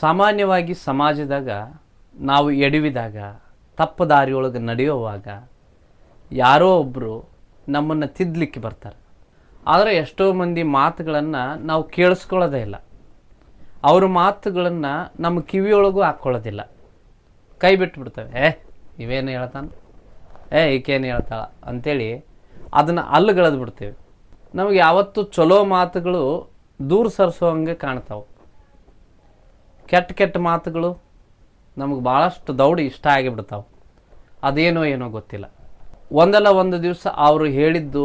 ಸಾಮಾನ್ಯವಾಗಿ ಸಮಾಜದಾಗ ನಾವು ಎಡವಿದಾಗ, ತಪ್ಪು ದಾರಿಯೊಳಗೆ ನಡೆಯುವಾಗ ಯಾರೋ ಒಬ್ಬರು ನಮ್ಮನ್ನು ತಿದ್ದಲಿಕ್ಕೆ ಬರ್ತಾರೆ. ಆದರೆ ಎಷ್ಟೋ ಮಂದಿ ಮಾತುಗಳನ್ನು ನಾವು ಕೇಳಿಸ್ಕೊಳ್ಳೋದೇ ಇಲ್ಲ. ಅವ್ರ ಮಾತುಗಳನ್ನು ನಮ್ಮ ಕಿವಿಯೊಳಗೂ ಹಾಕ್ಕೊಳ್ಳೋದಿಲ್ಲ ಕೈ ಬಿಟ್ಬಿಡ್ತವೆ, ಏ, ಇವೇನು ಹೇಳ್ತಾನೆ? ಏ, ಈಕೇನು ಹೇಳ್ತಾಳ? ಅಂಥೇಳಿ ಅದನ್ನು ಅಲ್ಲುಗಳದು ಬಿಡ್ತೇವೆ ನಮಗೆ ಯಾವತ್ತೂ ಚಲೋ ಮಾತುಗಳು ದೂರ ಸರಿಸೋಂಗೆ ಕಾಣ್ತಾವೆ. ಕೆಟ್ಟ ಕೆಟ್ಟ ಮಾತುಗಳು ನಮಗೆ ಭಾಳಷ್ಟು ದೌಡಿ ಇಷ್ಟ ಆಗಿಬಿಡ್ತಾವೆ. ಅದೇನೋ ಏನೋ ಗೊತ್ತಿಲ್ಲ. ಒಂದಲ್ಲ ಒಂದು ದಿವಸ ಅವರು ಹೇಳಿದ್ದು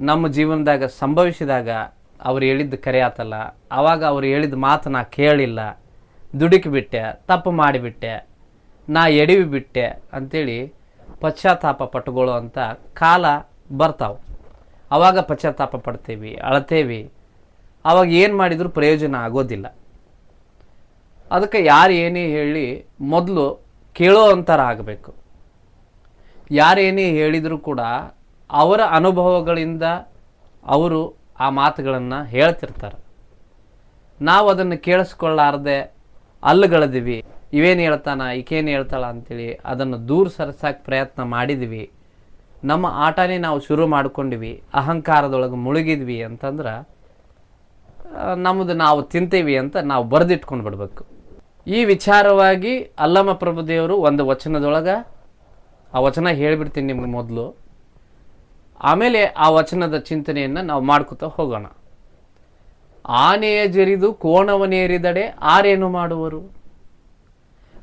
ನಮ್ಮ ಜೀವನದಾಗ ಸಂಭವಿಸಿದಾಗ ಅವ್ರು ಹೇಳಿದ್ದು ಕರೆ ಆತಲ್ಲ ಆವಾಗ ಅವ್ರು ಹೇಳಿದ ಮಾತು ನಾ ಕೇಳಿಲ್ಲ. ದುಡುಕಿಬಿಟ್ಟೆ, ತಪ್ಪು ಮಾಡಿಬಿಟ್ಟೆ, ನಾ ಎಡವಿ ಬಿಟ್ಟೆ ಅಂಥೇಳಿ ಪಶ್ಚಾತ್ತಾಪ ಪಟ್ಟುಗಳು ಅಂತ ಕಾಲ ಬರ್ತಾವೆ. ಆವಾಗ ಪಶ್ಚಾತ್ತಾಪ ಪಡ್ತೀವಿ, ಅಳತೇವಿ. ಆವಾಗ ಏನು ಮಾಡಿದರೂ ಪ್ರಯೋಜನ ಆಗೋದಿಲ್ಲ. ಅದಕ್ಕೆ ಯಾರು ಏನೇ ಹೇಳಿ ಮೊದಲು ಕೇಳೋ ಅಂತರ ಆಗಬೇಕು ಯಾರೇನೇ ಹೇಳಿದರೂ ಕೂಡ ಅವರ ಅನುಭವಗಳಿಂದ ಅವರು ಆ ಮಾತುಗಳನ್ನು ಹೇಳ್ತಿರ್ತಾರೆ. ನಾವು ಅದನ್ನು ಕೇಳಿಸ್ಕೊಳ್ಳಾರ್ದೆ ಅಲ್ಲುಗಳದಿವಿ, ಇವೇನು ಹೇಳ್ತಾನ, ಈಕೇನು ಹೇಳ್ತಾಳ ಅಂತೇಳಿ ಅದನ್ನು ದೂರ ಸರಿಸೋಕೆ ಪ್ರಯತ್ನ ಮಾಡಿದ್ವಿ. ನಮ್ಮ ಆಟನೇ ನಾವು ಶುರು ಮಾಡ್ಕೊಂಡಿವಿ, ಅಹಂಕಾರದೊಳಗೆ ಮುಳುಗಿದ್ವಿ ಅಂತಂದ್ರೆ ನಮ್ಮದು ನಾವು ತಿಂತೀವಿ ಅಂತ ನಾವು ಬರೆದಿಟ್ಕೊಂಡು ಬಿಡ್ಬೇಕು. ಈ ವಿಚಾರವಾಗಿ ಅಲ್ಲಮ ಪ್ರಭುದೇವರು ಒಂದು ವಚನದೊಳಗೆ ಆ ವಚನ ಹೇಳಿಬಿಡ್ತೀನಿ ನಿಮ್ಗೆ ಮೊದಲು. ಆಮೇಲೆ ಆ ವಚನದ ಚಿಂತನೆಯನ್ನು ನಾವು ಮಾಡ್ಕೊತಾ ಹೋಗೋಣ. ಆನೆಯ ಜರಿದು ಕೋಣವನೇರಿದಡೆ ಆರೇನು ಮಾಡುವರು?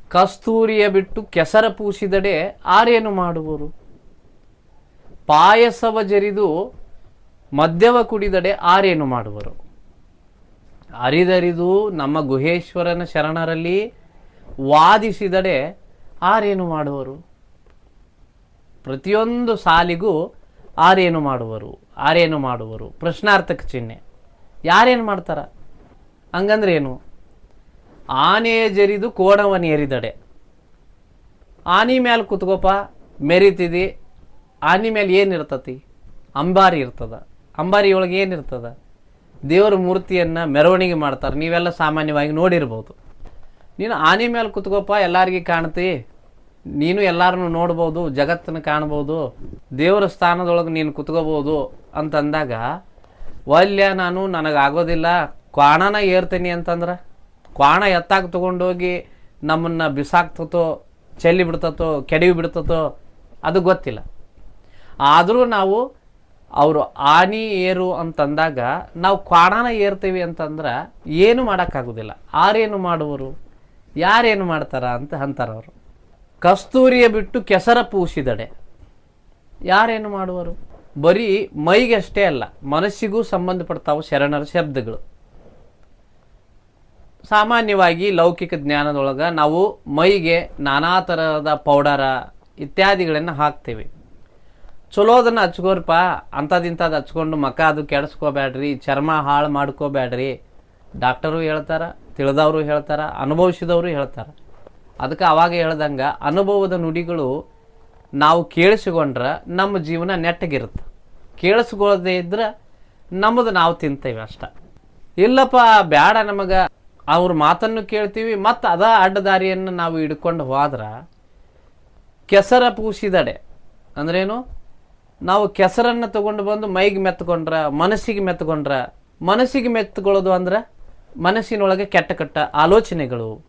ಕಸ್ತೂರಿಯ ಬಿಟ್ಟು ಕೆಸರ ಪೂಸಿದಡೆ ಆರೇನು ಮಾಡುವರು? ಪಾಯಸವ ಜರಿದು ಮದ್ಯವ ಕುಡಿದಡೆ ಆರೇನು ಮಾಡುವರು? ಅರಿದರಿದು ನಮ್ಮ ಗುಹೇಶ್ವರನ ಶರಣರಲ್ಲಿ ವಾದಿಸಿದಡೆ ಆರೇನು ಮಾಡುವರು? ಪ್ರತಿಯೊಂದು ಸಾಲಿಗೂ ಆರೇನು ಮಾಡುವರು? ಆರೇನು ಮಾಡುವರು? ಪ್ರಶ್ನಾರ್ಥಕ ಚಿಹ್ನೆ. ಯಾರೇನು ಮಾಡ್ತಾರ? ಹಂಗಂದ್ರೆ ಏನು? ಆನೆ ಜರಿದು ಕೋಣವನ್ನು ಏರಿದಡೆ. ಆನೆ ಮೇಲೆ ಕುತ್ಕೋಪ, ಮೆರಿತಿದಿ. ಆನೆ ಮೇಲೆ ಏನಿರ್ತತಿ? ಅಂಬಾರಿ ಇರ್ತದ. ಅಂಬಾರಿ ಒಳಗೆ ಏನಿರ್ತದ? ದೇವರ ಮೂರ್ತಿಯನ್ನು ಮೆರವಣಿಗೆ ಮಾಡ್ತಾರೆ. ನೀವೆಲ್ಲ ಸಾಮಾನ್ಯವಾಗಿ ನೋಡಿರ್ಬೋದು. ನೀನು ಆನೆ ಮೇಲೆ ಕುತ್ಕೋಪ ಎಲ್ಲರಿಗೆ ಕಾಣ್ತಿ. ನೀನು ಎಲ್ಲರನ್ನು ನೋಡ್ಬೋದು, ಜಗತ್ತನ್ನು ಕಾಣ್ಬೋದು, ದೇವರ ಸ್ಥಾನದೊಳಗೆ ನೀನು ಕುತ್ಕೋಬೋದು ಅಂತಂದಾಗ, ವಲ್ಯ ನಾನು ನನಗಾಗೋದಿಲ್ಲ, ಕ್ವಾಣನ ಏರ್ತೀನಿ ಅಂತಂದ್ರೆ? ಕ್ವಾಣ ಎತ್ತಾಗ ತೊಗೊಂಡೋಗಿ ನಮ್ಮನ್ನು ಬಿಸಾಕ್ತತೋ, ಚೆಲ್ಲಿ ಬಿಡ್ತತೋ, ಕೆಡವಿ ಬಿಡ್ತತೋ, ಅದು ಗೊತ್ತಿಲ್ಲ. ಆದರೂ ನಾವು ಅವರು ಆನಿ ಏರು ಅಂತಂದಾಗ ನಾವು ಕ್ವಾಡಾನ ಏರ್ತೀವಿ ಅಂತಂದ್ರೆ ಏನು ಮಾಡೋಕ್ಕಾಗೋದಿಲ್ಲ. ಆರೇನು ಮಾಡುವರು? ಯಾರೇನು ಮಾಡ್ತಾರ ಅಂತ ಅಂತಾರೆ ಅವರು. ಕಸ್ತೂರಿಯ ಬಿಟ್ಟು ಕೆಸರ ಪೂಸಿದಡೆ. ಯಾರೇನು ಮಾಡುವರು? ಬರೀ ಮೈಗೆ ಅಷ್ಟೇ ಅಲ್ಲ, ಮನಸ್ಸಿಗೂ ಸಂಬಂಧಪಡ್ತಾವೆ ಶರಣರ ಶಬ್ದಗಳು. ಸಾಮಾನ್ಯವಾಗಿ ಲೌಕಿಕ ಜ್ಞಾನದೊಳಗೆ ನಾವು ಮೈಗೆ ನಾನಾ ಥರದ ಪೌಡರ ಇತ್ಯಾದಿಗಳನ್ನು ಹಾಕ್ತೇವೆ. ಚಲೋದನ್ನು ಹಚ್ಕೋರಪ್ಪ. ಅಂಥದಿಂಥದ್ದು ಹಚ್ಕೊಂಡು ಮಕ ಅದು ಕೆಡಿಸ್ಕೋಬೇಡ್ರಿ, ಚರ್ಮ ಹಾಳು ಮಾಡ್ಕೋಬೇಡ್ರಿ. ಡಾಕ್ಟರು ಹೇಳ್ತಾರ, ತಿಳಿದವರು ಹೇಳ್ತಾರ, ಅನುಭವಿಸಿದವರು ಹೇಳ್ತಾರೆ. ಅದಕ್ಕೆ ಅವಾಗ ಹೇಳ್ದಂಗೆ ಅನುಭವದ ನುಡಿಗಳು ನಾವು ಕೇಳಿಸಿಕೊಂಡ್ರೆ ನಮ್ಮ ಜೀವನ ನೆಟ್ಟಗಿರುತ್ತೆ. ಕೇಳಿಸ್ಕೊಳ್ಳದೆ ಇದ್ರೆ ನಮ್ಮದು ನಾವು ತಿಂತೇವೆ ಅಷ್ಟ. ಇಲ್ಲಪ್ಪ ಬೇಡ ನಮಗೆ. ಅವ್ರ ಮಾತನ್ನು ಕೇಳ್ತೀವಿ, ಮತ್ತು ಅದ ಅಡ್ಡದಾರಿಯನ್ನು ನಾವು ಹಿಡ್ಕೊಂಡು ಹೋದ್ರೆ ಕೆಸರ ಪೂಸಿದಡೆ. ಅಂದ್ರೇನು? ನಾವು ಕೆಸರನ್ನು ತಗೊಂಡು ಬಂದು ಮೈಗೆ ಮೆತ್ಕೊಂಡ್ರೆ, ಮನಸ್ಸಿಗೆ ಮೆತ್ಕೊಂಡ್ರೆ, ಮನಸ್ಸಿಗೆ ಮೆತ್ಕೊಳ್ಳೋದು ಅಂದ್ರೆ ಮನಸ್ಸಿನೊಳಗೆ ಕೆಟ್ಟ ಕೆಟ್ಟ ಆಲೋಚನೆಗಳು,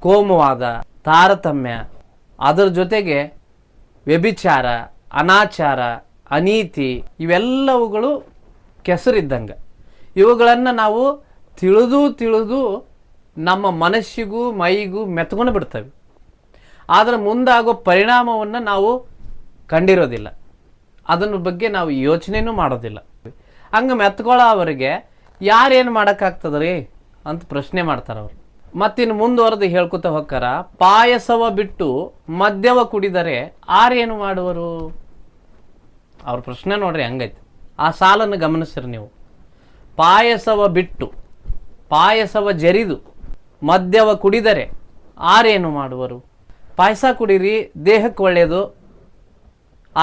ಕೋಮುವಾದ, ತಾರತಮ್ಯ, ಅದರ ಜೊತೆಗೆ ವ್ಯಭಿಚಾರ, ಅನಾಚಾರ, ಅನೀತಿ, ಇವೆಲ್ಲವುಗಳು ಕೆಸರಿದ್ದಂಗೆ. ಇವುಗಳನ್ನು ನಾವು ತಿಳಿದು ತಿಳಿದು ನಮ್ಮ ಮನಸ್ಸಿಗೂ ಮೈಗೂ ಮೆತ್ಕೊಂಡು ಬಿಡ್ತವೆ. ಆದರೆ ಮುಂದಾಗೋ ಪರಿಣಾಮವನ್ನು ನಾವು ಕಂಡಿರೋದಿಲ್ಲ. ಅದನ್ನ ಬಗ್ಗೆ ನಾವು ಯೋಚನೆನೂ ಮಾಡೋದಿಲ್ಲ. ಹಂಗೆ ಮೆತ್ಕೊಳ್ಳೋ ಅವರಿಗೆ, ಯಾರೇನು ಮಾಡೋಕ್ಕಾಗ್ತದ್ರಿ? ಅಂತ ಪ್ರಶ್ನೆ ಮಾಡ್ತಾರೆ ಅವರು. ಮತ್ತಿನ್ನು ಮುಂದುವರೆದು ಹೇಳ್ಕೊತ ಹೋಗ್ತಾರ ಪಾಯಸವ ಬಿಟ್ಟು ಮದ್ಯವ ಕುಡಿದರೆ ಆರೇನು ಮಾಡುವರು? ಅವ್ರ ಪ್ರಶ್ನೆ ನೋಡ್ರಿ ಹಂಗೈತೆ. ಆ ಸಾಲನ್ನು ಗಮನಿಸ್ರಿ ನೀವು. ಪಾಯಸವ ಬಿಟ್ಟು, ಪಾಯಸವ ಜರಿದು ಮದ್ಯವ ಕುಡಿದರೆ ಆರೇನು ಮಾಡುವರು? ಪಾಯಸ ಕುಡೀರಿ, ದೇಹಕ್ಕೆ ಒಳ್ಳೆಯದು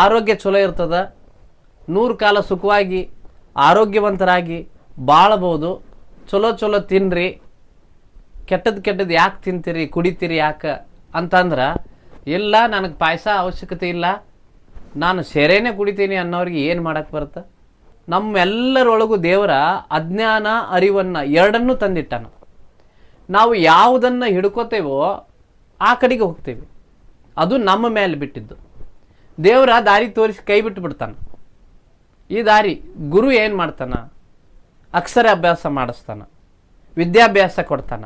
ಆರೋಗ್ಯ ಚಲೋ ಇರ್ತದ, ನೂರು ಕಾಲ ಸುಖವಾಗಿ, ಆರೋಗ್ಯವಂತರಾಗಿ ಬಾಳ್ಬೋದು ಚಲೋ ಚಲೋ ತಿನ್ರಿ. ಕೆಟ್ಟದ್ದು ಕೆಟ್ಟದ್ದು ಯಾಕೆ ತಿಂತೀರಿ, ಕುಡಿತೀರಿ ಯಾಕೆ ಅಂತಂದ್ರೆ, ಇಲ್ಲ ನನಗೆ ಪಾಯಸ ಅವಶ್ಯಕತೆ ಇಲ್ಲ, ನಾನು ಸೆರೆನೇ ಕುಡಿತೀನಿ ಅನ್ನೋರಿಗೆ ಏನು ಮಾಡಕ್ಕೆ ಬರುತ್ತೆ? ನಮ್ಮೆಲ್ಲರೊಳಗೂ ದೇವರ ಅಜ್ಞಾನ ಅರಿವನ್ನು ಎರಡನ್ನೂ ತಂದಿಟ್ಟನು. ನಾವು ಯಾವುದನ್ನು ಹಿಡ್ಕೋತೇವೋ ಆ ಕಡೆಗೆ ಹೋಗ್ತೇವೆ. ಅದು ನಮ್ಮ ಮೇಲೆ ಬಿಟ್ಟಿದ್ದು. ದೇವರ ದಾರಿ ತೋರಿಸಿ ಕೈ ಬಿಟ್ಟು ಬಿಡ್ತಾನೆ. ಈ ದಾರಿ ಗುರು ಏನು ಮಾಡ್ತಾನ? ಅಕ್ಷರ ಅಭ್ಯಾಸ ಮಾಡಿಸ್ತಾನ. ವಿದ್ಯಾಭ್ಯಾಸ ಕೊಡ್ತಾನ.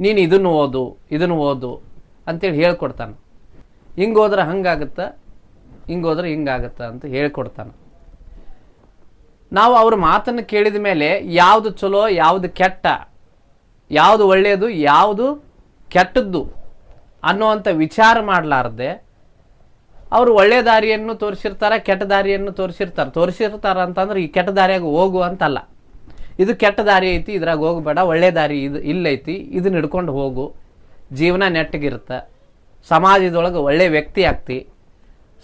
ನೀನು ಇದನ್ನು ಓದು ಇದನ್ನು ಓದು ಅಂತೇಳಿ ಹೇಳ್ಕೊಡ್ತಾನೆ. ಹಿಂಗೆ ಹೋದ್ರೆ ಹಂಗಾಗತ್ತ, ಹಿಂಗೆ ಹೋದ್ರೆ ಹಿಂಗಾಗತ್ತ ಅಂತ ಹೇಳ್ಕೊಡ್ತಾನೆ. ನಾವು ಅವ್ರ ಮಾತನ್ನು ಕೇಳಿದ ಮೇಲೆ ಯಾವುದು ಚಲೋ, ಯಾವುದು ಕೆಟ್ಟ, ಯಾವುದು ಒಳ್ಳೆಯದು ಯಾವುದು ಕೆಟ್ಟದ್ದು ಅನ್ನುವಂಥ ವಿಚಾರ ಮಾಡಲಾರ್ದೆ ಅವರು ಒಳ್ಳೆ ದಾರಿಯನ್ನು ತೋರಿಸಿರ್ತಾರೆ, ಕೆಟ್ಟ ದಾರಿಯನ್ನು ತೋರಿಸಿರ್ತಾರೆ. ತೋರಿಸಿರ್ತಾರೆ ಅಂತಂದ್ರೆ ಈ ಕೆಟ್ಟ ದಾರಿಯಾಗ ಹೋಗು ಅಂತಲ್ಲ. ಇದು ಕೆಟ್ಟ ದಾರಿ ಐತಿ, ಇದ್ರಾಗ ಹೋಗಬೇಡ ಒಳ್ಳೆ ದಾರಿ ಇದು ಇಲ್ಲೈತಿ ಇದನ್ನ ಹಿಡ್ಕೊಂಡು ಹೋಗು. ಜೀವನ ನೆಟ್ಟಗಿರುತ್ತೆ. ಸಮಾಜದೊಳಗೆ ಒಳ್ಳೆ ವ್ಯಕ್ತಿ ಆಗ್ತಿ.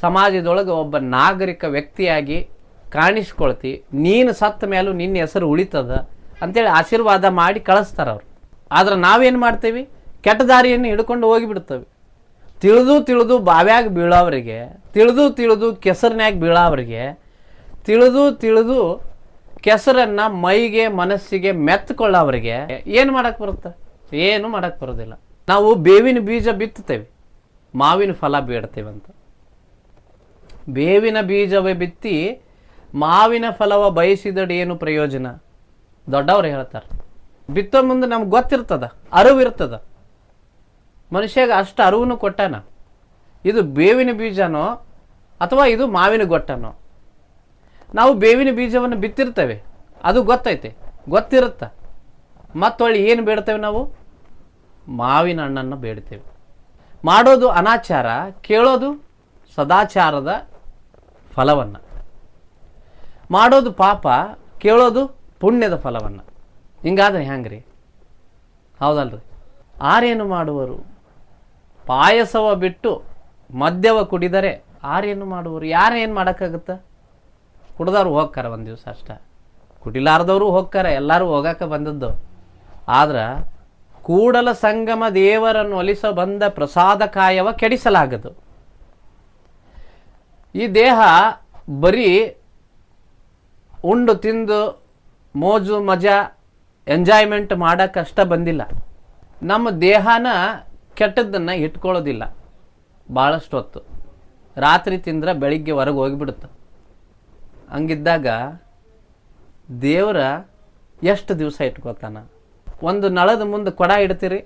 ಸಮಾಜದೊಳಗೆ ಒಬ್ಬ ನಾಗರಿಕ ವ್ಯಕ್ತಿಯಾಗಿ ಕಾಣಿಸ್ಕೊಳ್ತಿ. ನೀನು ಸತ್ತ ಮೇಲೂ ನಿನ್ನ ಹೆಸರು ಉಳಿತದ ಅಂತೇಳಿ ಆಶೀರ್ವಾದ ಮಾಡಿ ಕಳಿಸ್ತಾರೆ ಅವ್ರು ಆದ್ರೆ ನಾವೇನು ಮಾಡ್ತೀವಿ? ಕೆಟ್ಟ ದಾರಿಯನ್ನು ಹಿಡ್ಕೊಂಡು ಹೋಗಿಬಿಡ್ತೇವೆ. ತಿಳಿದು ತಿಳಿದು ಬಾವ್ಯಾಗ ಬೀಳೋವ್ರಿಗೆ, ತಿಳಿದು ತಿಳಿದು ಕೆಸರಿನ್ಯಾಗ ಬೀಳೋವ್ರಿಗೆ, ತಿಳಿದು ತಿಳಿದು ಕೆಸರನ್ನು ಮೈಗೆ, ಮನಸ್ಸಿಗೆ ಮೆತ್ತಕೊಳ್ಳೋವ್ರಿಗೆ ಏನು ಮಾಡಕ್ಕೆ ಬರುತ್ತೆ? ಏನು ಮಾಡಕ್ಕೆ ಬರೋದಿಲ್ಲ. ನಾವು ಬೇವಿನ ಬೀಜ ಬಿತ್ತುತ್ತೇವೆ. ಮಾವಿನ ಫಲ ಬೀಡ್ತೇವೆ ಅಂತ. ಬೇವಿನ ಬೀಜವೇ ಬಿತ್ತಿ ಮಾವಿನ ಫಲವ ಬಯಸಿದಡಿ ಏನು ಪ್ರಯೋಜನ? ದೊಡ್ಡವ್ರು ಹೇಳ್ತಾರೆ. ಬಿತ್ತೋ ಮುಂದೆ ನಮ್ಗೆ ಗೊತ್ತಿರ್ತದ, ಅರಿವಿರ್ತದ. ಮನುಷ್ಯಾಗ ಅಷ್ಟು ಅರಿವನ್ನು ಕೊಟ್ಟಾನ? ಇದು ಬೇವಿನ ಬೀಜನೋ ಅಥವಾ ಇದು ಮಾವಿನ ಗೊಟ್ಟನೋ? ನಾವು ಬೇವಿನ ಬೀಜವನ್ನು ಬಿತ್ತಿರ್ತೇವೆ, ಅದು ಗೊತ್ತೈತೆ, ಗೊತ್ತಿರುತ್ತೆ? ಮತ್ತೊಳ್ಳಿ ಏನು ಬೇಡ್ತೇವೆ ನಾವು? ಮಾವಿನ ಹಣ್ಣನ್ನು ಬೇಡ್ತೇವೆ. ಮಾಡೋದು ಅನಾಚಾರ, ಕೇಳೋದು ಸದಾಚಾರದ ಫಲವನ್ನು. ಮಾಡೋದು ಪಾಪ, ಕೇಳೋದು ಪುಣ್ಯದ ಫಲವನ್ನು. ಹಿಂಗಾದ್ರೆ ಹೆಂಗ್ರಿ ಹೌದಲ್ರಿ? ಆರೇನು ಮಾಡುವರು? ಪಾಯಸವ ಬಿಟ್ಟು ಮದ್ಯವ ಕುಡಿದರೆ ಆರೇನು ಮಾಡುವರು. ಯಾರೇನು ಮಾಡೋಕ್ಕಾಗುತ್ತೆ? ಕುಡ್ದವ್ರು ಹೋಗ್ತಾರೆ ಒಂದು ದಿವಸ ಅಷ್ಟೇ. ಕುಡಿಲಾರ್ದವರು ಹೋಗ್ತಾರೆ ಎಲ್ಲರೂ ಹೋಗಕ್ಕೆ ಬಂದದ್ದು. ಆದ್ರೆ ಕೂಡಲ ಸಂಗಮ ದೇವರನ್ನು ಒಲಿಸ ಬಂದ ಪ್ರಸಾದ ಕಾಯವ ಕೆಡಿಸಲಾಗದು. ಈ ದೇಹ ಬರೀ ಉಂಡು, ತಿಂದು, ಮೋಜು, ಮಜಾ, ಎಂಜಾಯ್ಮೆಂಟ್ ಮಾಡೋಕ್ಕಷ್ಟ ಬಂದಿಲ್ಲ. ನಮ್ಮ ದೇಹನ ಕೆಟ್ಟದ್ದನ್ನು ಇಟ್ಕೊಳ್ಳೋದಿಲ್ಲ. ಭಾಳಷ್ಟು ಹೊತ್ತು. ರಾತ್ರಿ ತಿಂದ್ರೆ ಬೆಳಿಗ್ಗೆ ಹೊರಗೆ ಹೋಗಿಬಿಡುತ್ತೆ. ಹಂಗಿದ್ದಾಗ ದೇವರ ಎಷ್ಟು ದಿವಸ ಇಟ್ಕೋತಾನ? ಒಂದು ನಳದ ಮುಂದೆ ಕೊಡ ಇಡ್ತೀರಿ,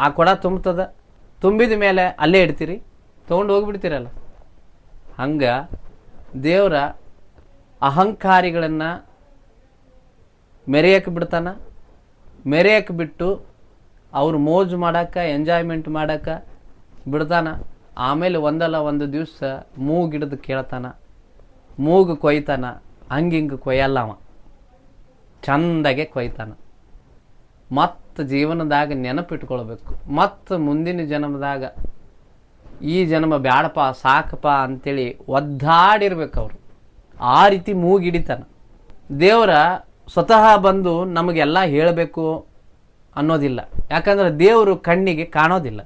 ಆ ಕೊಡ ತುಂಬ್ತದ ತುಂಬಿದ ಮೇಲೆ ಅಲ್ಲೇ ಇಡ್ತೀರಿ, ತೊಗೊಂಡು ಹೋಗಿಬಿಡ್ತೀರಲ್ಲ. ಹಂಗೆ ದೇವರ ಅಹಂಕಾರಿಗಳನ್ನು ಮೆರೆಯಕ್ಕೆ ಬಿಡ್ತಾನ. ಮೆರೆಯಕ್ಕೆ ಬಿಟ್ಟು ಅವ್ರು ಮೋಜು ಮಾಡಕ್ಕೆ ಎಂಜಾಯ್ಮೆಂಟ್ ಮಾಡಕ್ಕೆ ಬಿಡ್ತಾನೆ. ಆಮೇಲೆ ಒಂದಲ್ಲ ಒಂದು ದಿವಸ ಮೂಗಿಡ್ದು ಕೇಳ್ತಾನ. ಮೂಗು ಕೊಯ್ತಾನ. ಹಂಗೆ ಹಿಂಗೆ ಕೊಯ್ಯಲ್ಲ ಅವ. ಚಂದಾಗೆ ಕೊಯ್ತಾನ. ಮತ್ತು ಜೀವನದಾಗ ನೆನಪಿಟ್ಕೊಳ್ಬೇಕು ಮತ್ತು ಮುಂದಿನ ಜನ್ಮದಾಗ ಈ ಜನ್ಮ ಬ್ಯಾಡಪ್ಪ, ಸಾಕಪ್ಪ ಅಂಥೇಳಿ ಒದ್ದಾಡಿರ್ಬೇಕು ಅವರು. ಆ ರೀತಿ ಮೂಗಿಡಿತಾನ. ದೇವರ ಸ್ವತಃ ಬಂದು ನಮಗೆಲ್ಲ ಹೇಳಬೇಕು. ಅನ್ನೋದಿಲ್ಲ. ಯಾಕಂದ್ರೆ ದೇವರು ಕಣ್ಣಿಗೆ ಕಾಣೋದಿಲ್ಲ.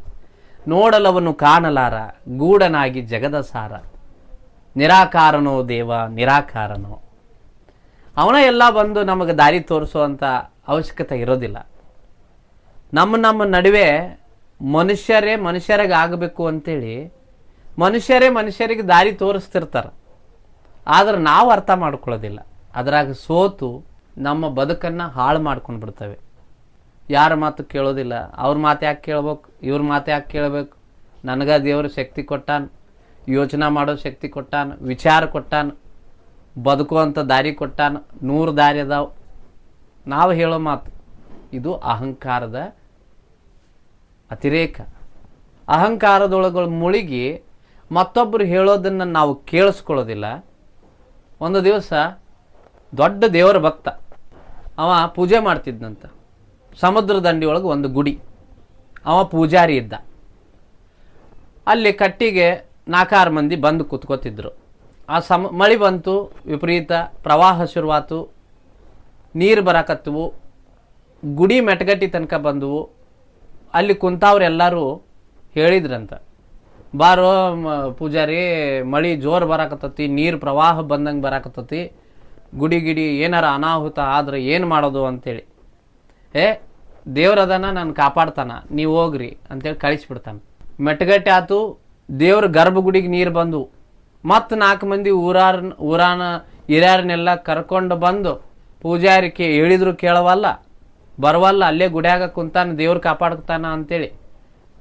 ನೋಡಲವನು ಕಾಣಲಾರ, ಗೂಢನಾಗಿ ಜಗದ ಸಾರ. ನಿರಾಕಾರನೋ ದೇವ, ನಿರಾಕಾರನೋ. ಅವನ ಎಲ್ಲ ಬಂದು ನಮಗೆ ದಾರಿ ತೋರಿಸುವಂಥ ಅವಶ್ಯಕತೆ ಇರೋದಿಲ್ಲ. ನಮ್ಮ ನಮ್ಮ ನಡುವೆ ಮನುಷ್ಯರೇ ಮನುಷ್ಯರಿಗೆ ಆಗಬೇಕು ಅಂತೇಳಿ ಮನುಷ್ಯರೇ ಮನುಷ್ಯರಿಗೆ ದಾರಿ ತೋರಿಸ್ತಿರ್ತಾರೆ. ಆದರೆ ನಾವು ಅರ್ಥ ಮಾಡ್ಕೊಳ್ಳೋದಿಲ್ಲ. ಅದರಾಗ ಸೋತು ನಮ್ಮ ಬದುಕನ್ನು ಹಾಳು ಮಾಡ್ಕೊಂಡು ಬಿಡ್ತೇವೆ ಯಾರ ಮಾತು ಕೇಳೋದಿಲ್ಲ. ಅವ್ರ ಮಾತು ಯಾಕೆ ಕೇಳ್ಬೇಕು? ಇವ್ರ ಮಾತು ಯಾಕೆ ಕೇಳಬೇಕು? ನನಗೆ ದೇವರು ಶಕ್ತಿ ಕೊಟ್ಟಾನ, ಯೋಚನೆ ಮಾಡೋ ಶಕ್ತಿ ಕೊಟ್ಟಾನ, ವಿಚಾರ ಕೊಟ್ಟಾನ ಬದುಕುವಂಥ ದಾರಿ ಕೊಟ್ಟಾನ, ನೂರು ದಾರಿ ಅದಾವೆ. ನಾವು ಹೇಳೋ ಮಾತು, ಇದು ಅಹಂಕಾರದ ಅತಿರೇಕ. ಅಹಂಕಾರದೊಳಗಳು ಮುಳುಗಿ ಮತ್ತೊಬ್ಬರು ಹೇಳೋದನ್ನು ನಾವು ಕೇಳಿಸ್ಕೊಳ್ಳೋದಿಲ್ಲ. ಒಂದು ದಿವಸ ದೊಡ್ಡ ದೇವರ ಭಕ್ತ, ಅವ ಪೂಜೆ ಮಾಡ್ತಿದ್ನಂತ. ಸಮುದ್ರ ದಂಡಿ ಒಳಗೆ ಒಂದು ಗುಡಿ. ಅವ ಪೂಜಾರಿ ಇದ್ದ. ಅಲ್ಲಿ ಕಟ್ಟಿಗೆ ನಾಲ್ಕಾರು ಮಂದಿ ಬಂದು ಕೂತ್ಕೋತಿದ್ರು. ಆ ಸಮ, ಮಳೆ ಬಂತು, ವಿಪರೀತ ಪ್ರವಾಹ ಶುರುವಾತು, ನೀರು ಬರಕತ್ತವು ಗುಡಿ ಮೆಟಗಟ್ಟಿ ತನಕ ಬಂದವು. ಅಲ್ಲಿ ಕುಂತವ್ರೆಲ್ಲರೂ ಹೇಳಿದ್ರಂತ. ಬಾರೋ ಪೂಜಾರಿ, ಮಳೆ ಜೋರು ಬರಾಕತ್ತತಿ, ನೀರು ಪ್ರವಾಹ ಬಂದಂಗೆ ಬರಾಕತ್ತತಿ, ಗುಡಿ ಗಿಡಿ ಏನಾರ ಅನಾಹುತ ಆದ್ರೆ ಏನು ಮಾಡೋದು ಅಂತೇಳಿ. ಏ ದೇವ್ರದನ ನಾನು ಕಾಪಾಡ್ತಾನ, ನೀವು ಹೋಗ್ರಿ ಅಂತೇಳಿ ಕಳಿಸ್ಬಿಡ್ತಾನೆ. ಮೆಟ್ಗಟ್ಟೆ ಆತು, ದೇವ್ರ ಗರ್ಭಗುಡಿಗೆ ನೀರು ಬಂದು, ಮತ್ತು ನಾಲ್ಕು ಮಂದಿ ಊರಾರ, ಊರಾನ ಹಿರಿಯರನ್ನೆಲ್ಲ ಕರ್ಕೊಂಡು ಬಂದು ಪೂಜಾರಿಕೆ ಹೇಳಿದ್ರು ಕೇಳವಲ್ಲ, ಬರವಲ್ಲ, ಅಲ್ಲೇ ಗುಡಿಯಾಗ ಕುಂತಾನ, ದೇವ್ರು ಕಾಪಾಡ್ತಾನ ಅಂತೇಳಿ.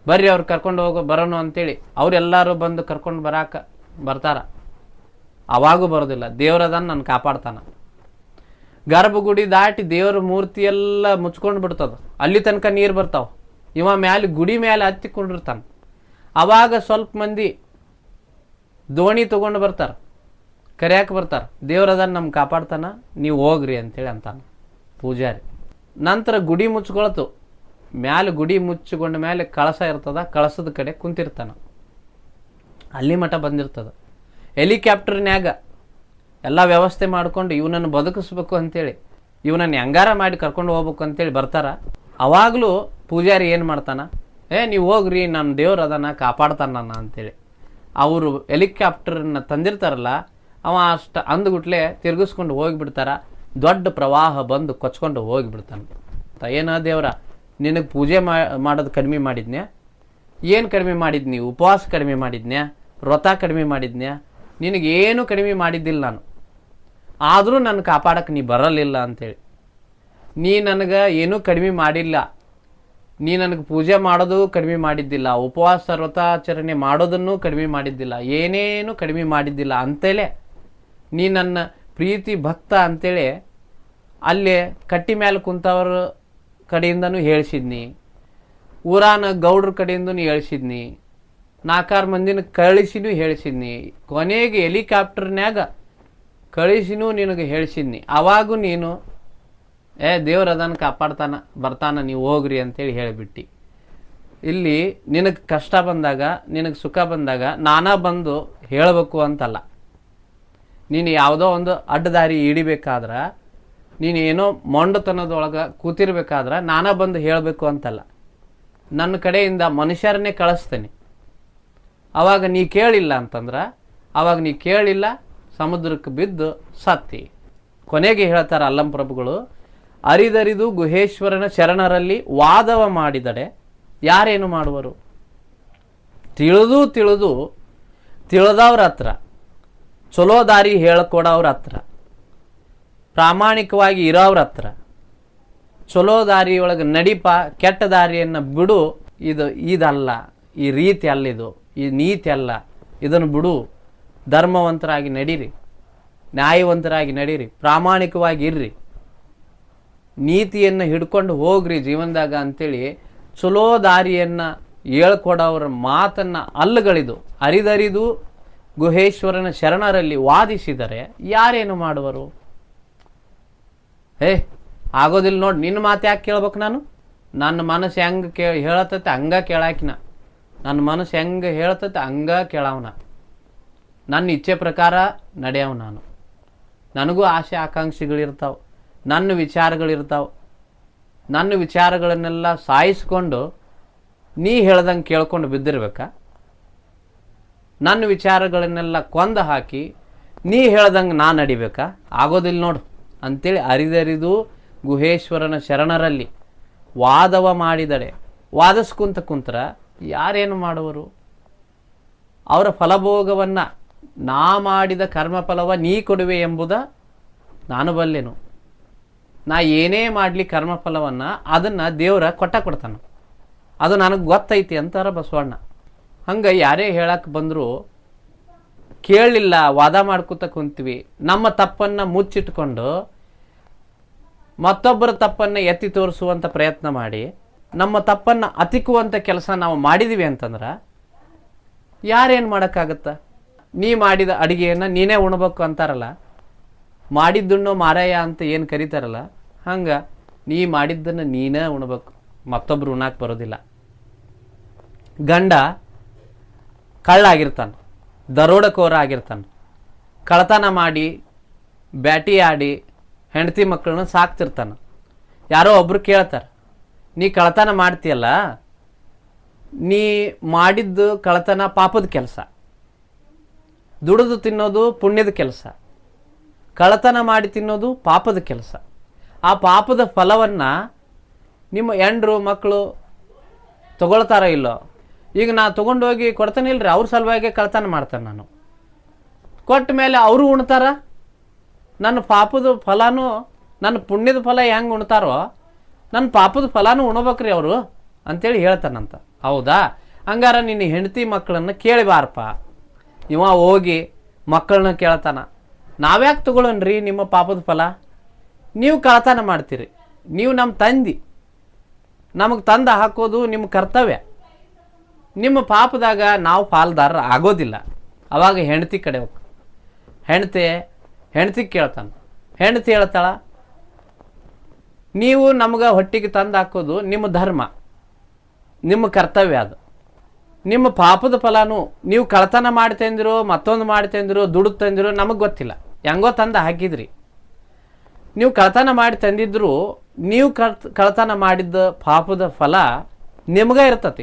ಬರ್ರಿ ಅವ್ರು ಕರ್ಕೊಂಡು ಹೋಗೋ, ಬರೋನು ಅಂತೇಳಿ ಅವರೆಲ್ಲರೂ ಬಂದು ಕರ್ಕೊಂಡು ಬರಾಕ ಬರ್ತಾರ. ಅವಾಗೂ ಬರೋದಿಲ್ಲ ದೇವ್ರದನ್ನ ನಾನು ಕಾಪಾಡ್ತಾನ. ಗರ್ಭಗುಡಿ ದಾಟಿ ದೇವ್ರ ಮೂರ್ತಿ ಎಲ್ಲ ಮುಚ್ಕೊಂಡು ಬಿಡ್ತದ. ಅಲ್ಲಿ ತನಕ ನೀರು ಬರ್ತಾವ. ಇವ ಮ್ಯಾಲೆ ಗುಡಿ ಮ್ಯಾಲೆ ಹತ್ತಿಕೊಂಡಿರ್ತಾನ ಅವಾಗ ಸ್ವಲ್ಪ ಮಂದಿ ದೋಣಿ ತಗೊಂಡು ಬರ್ತಾರ. ಕರ್ಯಾಕ ಬರ್ತಾರ. ದೇವ್ರದನ್ನ ನಮ್ಗೆ ಕಾಪಾಡ್ತಾನ. ನೀವು ಹೋಗ್ರಿ ಅಂತೇಳಿ ಅಂತಾನೆ ಪೂಜಾರಿ. ನಂತರ ಗುಡಿ ಮುಚ್ಕೊಳ್ತು. ಮ್ಯಾಲೆ ಗುಡಿ ಮುಚ್ಚಿಕೊಂಡ ಮೇಲೆ ಕಳಸ ಇರ್ತದ. ಕಳಸದ ಕಡೆ ಕುಂತಿರ್ತಾನ. ಅಲ್ಲಿ ಮಠ ಬಂದಿರ್ತದ. ಹೆಲಿಕಾಪ್ಟರ್ನ್ಯಾಗ ಎಲ್ಲ ವ್ಯವಸ್ಥೆ ಮಾಡ್ಕೊಂಡು ಇವನನ್ನು ಬದುಕಿಸ್ಬೇಕು ಅಂತೇಳಿ, ಇವನನ್ನು ಹೆಂಗಾರ ಮಾಡಿ ಕರ್ಕೊಂಡು ಹೋಗ್ಬೇಕು ಅಂತೇಳಿ ಬರ್ತಾರ. ಅವಾಗಲೂ ಪೂಜಾರಿ ಏನು ಮಾಡ್ತಾನೆ, ಏ, ನೀವು ಹೋಗ್ರಿ ನನ್ನ ದೇವ್ರು ಅದನ್ನು ಕಾಪಾಡ್ತಾನ ನನ್ನ ಅಂತೇಳಿ. ಅವರು ಹೆಲಿಕಾಪ್ಟರ್ನ ತಂದಿರ್ತಾರಲ್ಲ, ಅವ ಅಷ್ಟು ಅಂದ್ಗುಟ್ಲೆ ತಿರ್ಗಿಸ್ಕೊಂಡು ಹೋಗಿಬಿಡ್ತಾರ. ದೊಡ್ಡ ಪ್ರವಾಹ ಬಂದು ಕೊಚ್ಕೊಂಡು ಹೋಗಿಬಿಡ್ತಾನೆ. ಏನ ದೇವ್ರ, ನಿನಗೆ ಪೂಜೆ ಮಾಡೋದು ಕಡಿಮೆ ಮಾಡಿದ್ನ್ಯಾ? ಏನು ಕಡಿಮೆ ಮಾಡಿದ್ನಿ? ಉಪವಾಸ ಕಡಿಮೆ ಮಾಡಿದ್ನ್ಯಾ? ವ್ರತ ಕಡಿಮೆ ಮಾಡಿದ್ನ್ಯಾ? ನಿನಗೇನು ಕಡಿಮೆ ಮಾಡಿದ್ದಿಲ್ಲ ನಾನು. ಆದರೂ ನನ್ನ ಕಾಪಾಡಕ್ಕೆ ನೀ ಬರಲಿಲ್ಲ ಅಂತೇಳಿ. ನೀ ನನಗೆ ಏನೂ ಕಡಿಮೆ ಮಾಡಿಲ್ಲ. ನೀ ನನಗೆ ಪೂಜೆ ಮಾಡೋದು ಕಡಿಮೆ ಮಾಡಿದ್ದಿಲ್ಲ. ಉಪವಾಸ ವ್ರತಾಚರಣೆ ಮಾಡೋದನ್ನು ಕಡಿಮೆ ಮಾಡಿದ್ದಿಲ್ಲ. ಏನೇನು ಕಡಿಮೆ ಮಾಡಿದ್ದಿಲ್ಲ ಅಂತೇಳೆ ನೀ ನನ್ನ ಪ್ರೀತಿ ಭಕ್ತ ಅಂತೇಳಿ ಅಲ್ಲೇ ಕಟ್ಟಿ ಮೇಲೆ ಕುಂತವ್ರ ಕಡೆಯಿಂದನೂ ಹೇಳಿಸಿದ್ನಿ. ಊರಾನ ಗೌಡ್ರ ಕಡೆಯಿಂದನೂ ಹೇಳಿಸಿದ್ನಿ. ನಾಲ್ಕಾರು ಮಂದಿನ ಕಳಿಸಿನೂ ಹೇಳಿಸಿದ್ನಿ. ಕೊನೆಗೆ ಹೆಲಿಕಾಪ್ಟರ್ನ್ಯಾಗ ಕಳಿಸಿನೂ ನಿನಗೆ ಹೇಳಿಸಿದ್ನಿ. ಅವಾಗೂ ನೀನು, ಏ, ದೇವ್ರ ಅದನ್ನು ಕಾಪಾಡ್ತಾನ, ಬರ್ತಾನ, ನೀವು ಹೋಗ್ರಿ ಅಂತೇಳಿ ಹೇಳಿಬಿಟ್ಟು. ಇಲ್ಲಿ ನಿನಗೆ ಕಷ್ಟ ಬಂದಾಗ, ನಿನಗೆ ಸುಖ ಬಂದಾಗ ನಾನಾ ಬಂದು ಹೇಳಬೇಕು ಅಂತಲ್ಲ. ನೀನು ಯಾವುದೋ ಒಂದು ಅಡ್ಡದಾರಿ ಹಿಡಿಬೇಕಾದ್ರೆ, ನೀನು ಏನೋ ಮೊಂಡತನದೊಳಗೆ ಕೂತಿರ್ಬೇಕಾದ್ರೆ ನಾನಾ ಬಂದು ಹೇಳಬೇಕು ಅಂತಲ್ಲ. ನನ್ನ ಕಡೆಯಿಂದ ಮನುಷ್ಯರನ್ನೇ ಕಳಿಸ್ತೇನೆ. ಅವಾಗ ನೀ ಕೇಳಿಲ್ಲ ಅಂತಂದ್ರೆ, ಅವಾಗ ನೀ ಕೇಳಿಲ್ಲ ಸಮುದ್ರಕ್ಕೆ ಬಿದ್ದು ಸತ್ತಿ. ಕೊನೆಗೆ ಹೇಳ್ತಾರೆ ಅಲ್ಲಂ ಪ್ರಭುಗಳು, ಅರಿದರಿದು ಗುಹೇಶ್ವರನ ಶರಣರಲ್ಲಿ ವಾದವ ಮಾಡಿದಡೆ ಯಾರೇನು ಮಾಡುವರು? ತಿಳಿದು ತಿಳಿದು ತಿಳಿದವ್ರ ಹತ್ರ, ಚಲೋ ದಾರಿ ಹೇಳ್ಕೊಡೋವ್ರ ಹತ್ರ, ಪ್ರಾಮಾಣಿಕವಾಗಿ ಇರೋವ್ರ ಹತ್ರ, ಚಲೋ ದಾರಿಯೊಳಗೆ ನಡಿಪ, ಕೆಟ್ಟ ದಾರಿಯನ್ನು ಬಿಡು, ಇದು ಇದಲ್ಲ, ಈ ರೀತಿ ಅಲ್ಲಿದು, ಈ ನೀತಿ ಅಲ್ಲ, ಇದನ್ನು ಬಿಡು. ಧರ್ಮವಂತರಾಗಿ ನಡೀರಿ, ನ್ಯಾಯವಂತರಾಗಿ ನಡೀರಿ, ಪ್ರಾಮಾಣಿಕವಾಗಿ ಇರ್ರಿ. ನೀತಿಯನ್ನು ಹಿಡ್ಕೊಂಡು ಹೋಗ್ರಿ ಜೀವನದಾಗ ಅಂತೇಳಿ ಚಲೋ ದಾರಿಯನ್ನು ಹೇಳ್ಕೊಡೋವ್ರ ಮಾತನ್ನು ಅಲ್ಲಗಳಿದು ಅರಿದರಿದು ಗುಹೇಶ್ವರನ ಶರಣರಲ್ಲಿ ವಾದಿಸಿದರೆ ಯಾರೇನು ಮಾಡುವರು? ಹೇ, ಆಗೋದಿಲ್ಲ ನೋಡಿ, ನಿನ್ನ ಮಾತು ಯಾಕೆ ಕೇಳ್ಬೇಕು ನಾನು? ನನ್ನ ಮನಸ್ಸು ಹೆಂಗೆ ಕೇ ಹೇಳತೈತೆ ಹಂಗ ಕೇಳಾಕಿನ. ನನ್ನ ಮನಸ್ಸು ಹೆಂಗೆ ಹೇಳ್ತೈತೆ ಹಂಗ ಕೇಳವನ. ನನ್ನ ಇಚ್ಛೆ ಪ್ರಕಾರ ನಡೆಯವ ನಾನು. ನನಗೂ ಆಸೆ ಆಕಾಂಕ್ಷೆಗಳಿರ್ತಾವೆ. ನನ್ನ ವಿಚಾರಗಳಿರ್ತಾವೆ. ನನ್ನ ವಿಚಾರಗಳನ್ನೆಲ್ಲ ಸಾಯಿಸ್ಕೊಂಡು ನೀ ಹೇಳ್ದಂಗೆ ಕೇಳ್ಕೊಂಡು ಬಿದ್ದಿರ್ಬೇಕಾ? ನನ್ನ ವಿಚಾರಗಳನ್ನೆಲ್ಲ ಕೊಂದ ಹಾಕಿ ನೀ ಹೇಳ್ದಂಗೆ ನಾನು ನಡಿಬೇಕಾ? ಆಗೋದಿಲ್ಲ ನೋಡು. ಅಂತೇಳಿ ಅರಿದರಿದು ಗುಹೇಶ್ವರನ ಶರಣರಲ್ಲಿ ವಾದವ ಮಾಡಿದಡೆ ವಾದಿಸ್ಕುಂತ ಕುಂತ್ರ ಯಾರೇನು ಮಾಡುವರು? ಅವರ ಫಲಭೋಗವನ್ನು ನಾ ಮಾಡಿದ ಕರ್ಮಫಲವ ನೀ ಕೊಡುವೆ ಎಂಬುದ ನಾನು ಬಲ್ಲೆನು. ನಾ ಏನೇ ಮಾಡಲಿ ಕರ್ಮಫಲವನ್ನು ಅದನ್ನು ದೇವರ ಕೊಟ್ಟ ಕೊಡ್ತಾನೆ. ಅದು ನನಗೆ ಗೊತ್ತೈತಿ ಅಂತಾರ ಬಸವಣ್ಣ. ಹಂಗೆ ಯಾರೇ ಹೇಳಕ್ಕೆ ಬಂದರೂ ಕೇಳಲಿಲ್ಲ, ವಾದ ಮಾಡ್ಕೊತ ಕುಂತೀವಿ. ನಮ್ಮ ತಪ್ಪನ್ನು ಮುಚ್ಚಿಟ್ಕೊಂಡು ಮತ್ತೊಬ್ಬರ ತಪ್ಪನ್ನು ಎತ್ತಿ ತೋರಿಸುವಂಥ ಪ್ರಯತ್ನ ಮಾಡಿ, ನಮ್ಮ ತಪ್ಪನ್ನು ಅತಿಕುವಂಥ ಕೆಲಸ ನಾವು ಮಾಡಿದ್ದೀವಿ ಅಂತಂದ್ರೆ ಯಾರೇನು ಮಾಡೋಕ್ಕಾಗತ್ತ? ನೀ ಮಾಡಿದ ಅಡುಗೆಯನ್ನು ನೀನೇ ಉಣ್ಬೇಕು ಅಂತಾರಲ್ಲ ಮಾಡಿದ್ದುಣ್ಣು ಮಾರಯ್ಯ ಅಂತ ಏನು ಕರೀತಾರಲ್ಲ, ಹಂಗೆ ನೀ ಮಾಡಿದ್ದನ್ನು ನೀನೇ ಉಣ್ಬೇಕು ಮತ್ತೊಬ್ಬರು ಉಣಕ್ಕೆ ಬರೋದಿಲ್ಲ. ಗಂಡ ಕಳ್ಳ ಆಗಿರ್ತಾನೆ ದರೋಡಕೋರ ಆಗಿರ್ತಾನೆ ಕಳತನ ಮಾಡಿ ಬ್ಯಾಟಿ ಆಡಿ ಹೆಂಡತಿ ಮಕ್ಕಳನ್ನ ಸಾಕ್ತಿರ್ತಾನೆ. ಯಾರೋ ಒಬ್ರು ಕೇಳ್ತಾರೆ, ನೀ ಕಳತನ ಮಾಡ್ತೀಯಲ್ಲ, ನೀ ಮಾಡಿದ್ದು ಕಳತನ ಪಾಪದ ಕೆಲಸ. ದುಡಿದು ತಿನ್ನೋದು ಪುಣ್ಯದ ಕೆಲಸ. ಕಳತನ ಮಾಡಿ ತಿನ್ನೋದು ಪಾಪದ ಕೆಲಸ. ಆ ಪಾಪದ ಫಲವನ್ನು ನಿಮ್ಮ ಎಂಡ್ರು ಮಕ್ಕಳು ತಗೊಳ್ತಾರ ಇಲ್ಲೋ? ಈಗ ನಾ ತೊಗೊಂಡೋಗಿ ಕೊಡ್ತಾನೆ ಇಲ್ರಿ, ಅವ್ರ ಸಲುವಾಗಿ ಕಳ್ತನ ಮಾಡ್ತಾನೆ ನಾನು. ಕೊಟ್ಟ ಮೇಲೆ ಅವರು ಉಣ್ತಾರ? ನನ್ನ ಪಾಪದ ಫಲನೂ, ನನ್ನ ಪುಣ್ಯದ ಫಲ ಹೆಂಗೆ ಉಣ್ತಾರೋ, ನನ್ನ ಪಾಪದ ಫಲನೂ ಉಣಬೇಕ್ರಿ ಅವರು ಅಂತೇಳಿ ಹೇಳ್ತಾನಂತ. ಹೌದಾ? ಹಂಗಾರ ನಿನ್ನ ಹೆಂಡತಿ ಮಕ್ಕಳನ್ನು ಕೇಳಿಬಾರಪ್ಪ. ಇವ ಹೋಗಿ ಮಕ್ಕಳನ್ನ ಕೇಳ್ತಾನ. ನಾವ್ಯಾಕೆ ತಗೊಳ್ಳೋಣ್ರಿ ನಿಮ್ಮ ಪಾಪದ ಫಲ? ನೀವು ಕಳ್ತನ ಮಾಡ್ತೀರಿ. ನೀವು ನಮ್ಮ ತಂದಿ. ನಮಗೆ ತಂದ ಹಾಕೋದು ನಿಮ್ಮ ಕರ್ತವ್ಯ. ನಿಮ್ಮ ಪಾಪದಾಗ ನಾವು ಪಾಲ್ದಾರ ಆಗೋದಿಲ್ಲ. ಅವಾಗ ಹೆಂಡತಿ ಕಡೆ ಹೋಗಿ. ಹೆಂಡತಿ ಹೆಂಡತಿ ಕೇಳ್ತಾನೆ. ಹೆಂಡತಿ ಹೇಳ್ತಾಳ, ನೀವು ನಮ್ಗೆ ಹೊಟ್ಟಿಗೆ ತಂದು ಹಾಕೋದು ನಿಮ್ಮ ಧರ್ಮ. ನಿಮ್ಮ ಕರ್ತವ್ಯ ಅದು. ನಿಮ್ಮ ಪಾಪದ ಫಲಾನು ನೀವು ಕಳತನ ಮಾಡಿ ಮತ್ತೊಂದು ಮಾಡಿ ದುಡ್ದು ತಂದಿರೋ ನಮಗೆ ಗೊತ್ತಿಲ್ಲ. ಹೆಂಗೋ ತಂದು ಹಾಕಿದ್ರಿ. ನೀವು ಕಳತನ ಮಾಡಿ ತಂದಿದ್ರು, ನೀವು ಕಳ್ ಕಳ್ತನ ಮಾಡಿದ್ದ ಪಾಪದ ಫಲ ನಿಮ್ಗೆ ಇರ್ತತಿ.